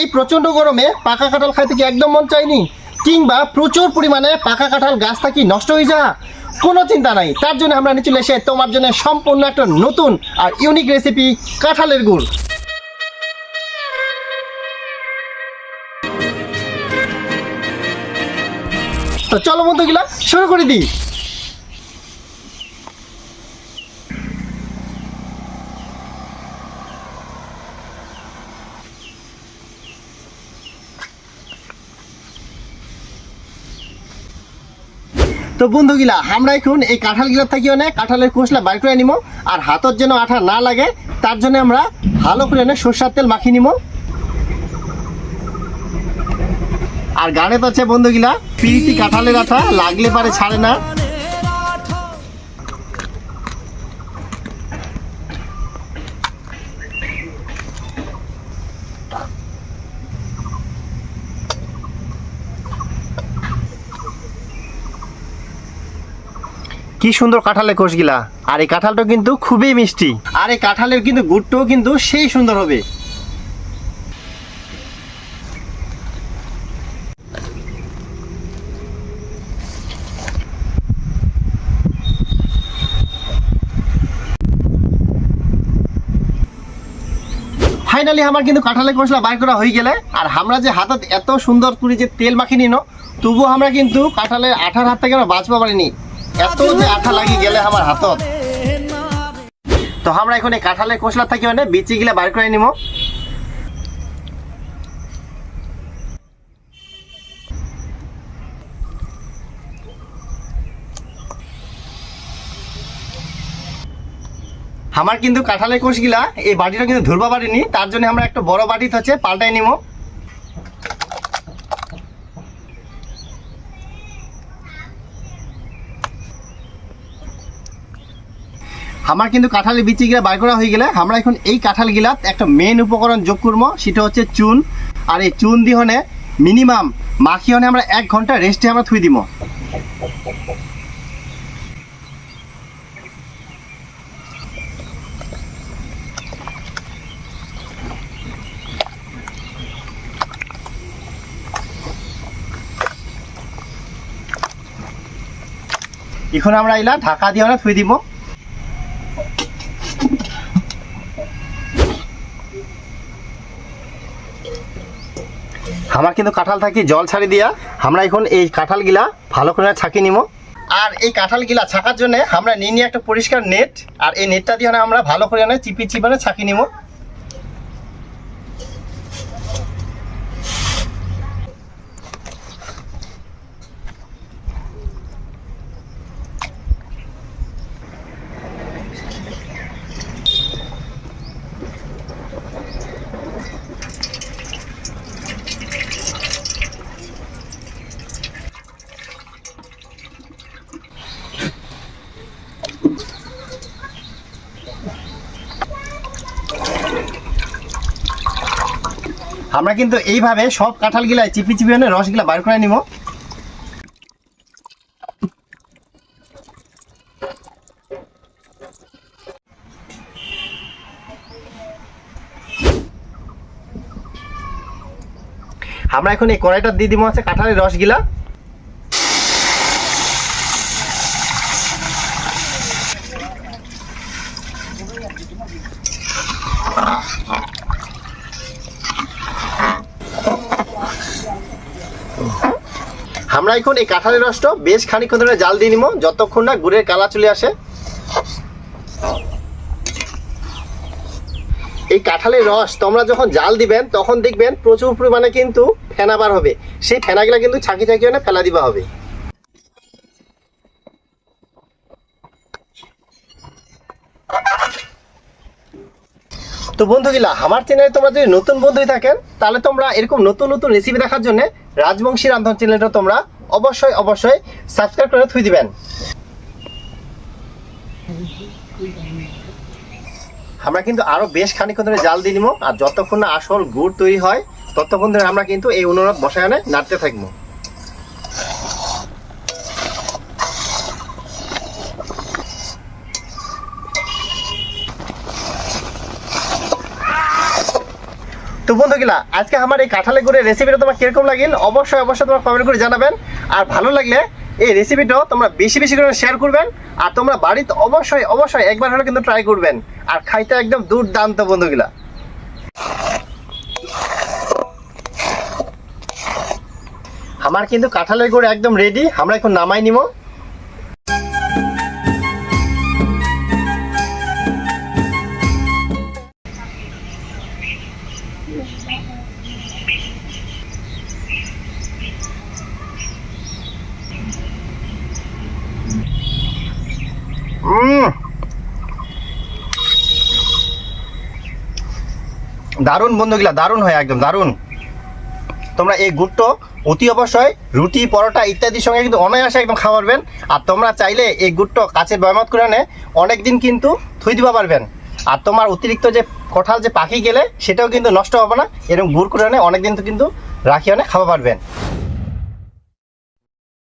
এই প্রচণ্ড গরমে পাকা কাঁঠাল খাইতে কি একদম মন চায়নি? কিংবা প্রচুর পরিমাণে পাকা কাঁঠাল গাছটা কি নষ্ট হয়ে যা কোনো চিন্তা নাই। তার জন্য আমরা নিচে এসে তোমার জন্য সম্পূর্ণ একটা নতুন আর ইউনিক রেসিপি কাঁঠালের গুড়। তো চলো বন্ধুগুলা, শুরু করে দিই। তো বন্ধুগিলা, আমরা এখন এই কাঁঠাল গিলার থাকি অনেক কাঁঠালের কোষলা বাইর করে নিবো আর হাতের যেন আঠা না লাগে, তার জন্য আমরা ভালো করে এনে সর্ষার তেল মাখিয়ে নিবো আর গানে তো আছে বন্ধুগিলা, পিরিতি কাঁঠালের আঠা, লাগলে পারে ছাড়ে না। কি সুন্দর কাঁঠালের কোষগুলা। আর এই কাঁঠালটা কিন্তু খুবই মিষ্টি। আর এই কাঁঠালের কিন্তু গুড়টাও কিন্তু সেই সুন্দর হবে। ফাইনালি আমার কিন্তু কাঁঠালের কোষলা বাইর করা হয়ে গেলে, আর আমরা যে হাতত এত সুন্দর করে যে তেল মাখি নিন, তবুও আমরা কিন্তু কাঁঠালের আঠার হাত থেকে আমরা বাঁচতে পারিনি। এত যে আঠা লাগি গেলে আমার হাতত। তো আমরা এখন কাঁঠালের কোষলা থাকি মানে বিচি গিলা বাইর করে নিব আমার কিন্তু কাঁঠালের কোষগুলা এই বাটিটা কিন্তু ধরবা পারিনি, তার জন্য আমরা একটা বড় বাটি হচ্ছে পাল্টাই নিব আমার কিন্তু কাঁঠালের বিচি গিলা বার করা হয়ে গেলে আমরা এখন এই কাঁঠাল গিলাত একটা মেন উপকরণ যোগ করব, সেটা হচ্ছে চুন। আর এই চুন দিহনে মিনিমাম মাখিয়নে আমরা এক ঘণ্টা রেস্টে আমরা থুই দিব। এখন আমরা এলা ঢাকা দিয়ে থুই দিব। আমার কিন্তু কাঁঠাল থাকি, জল ছাড়ি দিয়া। আমরা এখন এই কাঁঠালগুলা ভালো করে ছাঁকি নিব আর এই কাঁঠালগুলা ছাকার জন্য আমরা নিয়ে নিয়ে একটা পরিষ্কার নেট, আর এই নেটটা দিয়ে আমরা ভালো করে চিপি চিপানে ছাঁকি নিব আমরা কিন্তু এইভাবে সব কাঁঠাল গিলা চিপি চিপি এনে রসগুলা বার করে নিব। আমরা এখন এই কড়াইটা দিয়ে দিব আছে কাঁঠালের রসগিলা। আমরা এখন এই কাঁঠালের রসটা বেশ খানিকক্ষণ ধরে জাল দিয়ে নিব। যতক্ষণ না গুড়ের কালা চলে আসে। এই কাঁঠালের রস তোমরা যখন জাল দিবেন, তখন দেখবেন প্রচুর পরিমাণে কিন্তু ফেনা বার হবে। সেই ফেনাগুলা কিন্তু ছাকি ছাকি এনে ফেলা দিবা হবে। তো বন্ধুগুলা, আমার চ্যানেলে তোমরা যদি নতুন বন্ধু থাকেন, তাহলে তোমরা এরকম নতুন নতুন রেসিপি দেখার জন্য রাজবংশী রান্ধন চ্যানেলটা তোমরা অবশ্যই অবশ্যই সাবস্ক্রাইব করে থুই দিবেন। আমরা কিন্তু আরও বেশ খানিকক্ষণ ধরে জাল দিয়ে নিব, আর যতক্ষণ না আসল গুড় তৈরি হয়, ততক্ষণ ধরে আমরা কিন্তু এই অনুরোধ বসায়নে নাড়তে থাকব। তো বন্ধুগুলা, আজকে আমার এই কাঁঠালের গুড়ের রেসিপিটা তোমার কীরকম লাগিল? অবশ্যই অবশ্যই তোমার কমেন্ট করে জানাবেন। আর ভালো লাগলে এই রেসিপিটাও তোমরা বেশি বেশি করে শেয়ার করবেন। আর তোমরা বাড়িতে অবশ্যই অবশ্যই একবার হলে কিন্তু ট্রাই করবেন। আর খাইতে একদম দুর্দান্ত বন্ধুগুলা। আমার কিন্তু কাঁঠালের গুড় একদম রেডি আমরা এখন নামাই নিব। দারুণ বন্ধুগুলা, দারুণ হয় একদম, দারুণ। তোমরা এই গুড়টো অতি অবশ্যই রুটি, পরোটা ইত্যাদির সঙ্গে কিন্তু অনায়াসে একদম খাওয়াবেন আর তোমরা চাইলে এই গুড়টো কাছে বয়মত করে আনে অনেক দিন কিন্তু থুই দিবা পারবেন। আর তোমার অতিরিক্ত যে কঠাল যে পাখি গেলে সেটাও কিন্তু নষ্ট হবে না। এরকম গুড় করে অনেক দিন তো কিন্তু রাখি আনে খাওয়া পারবেন।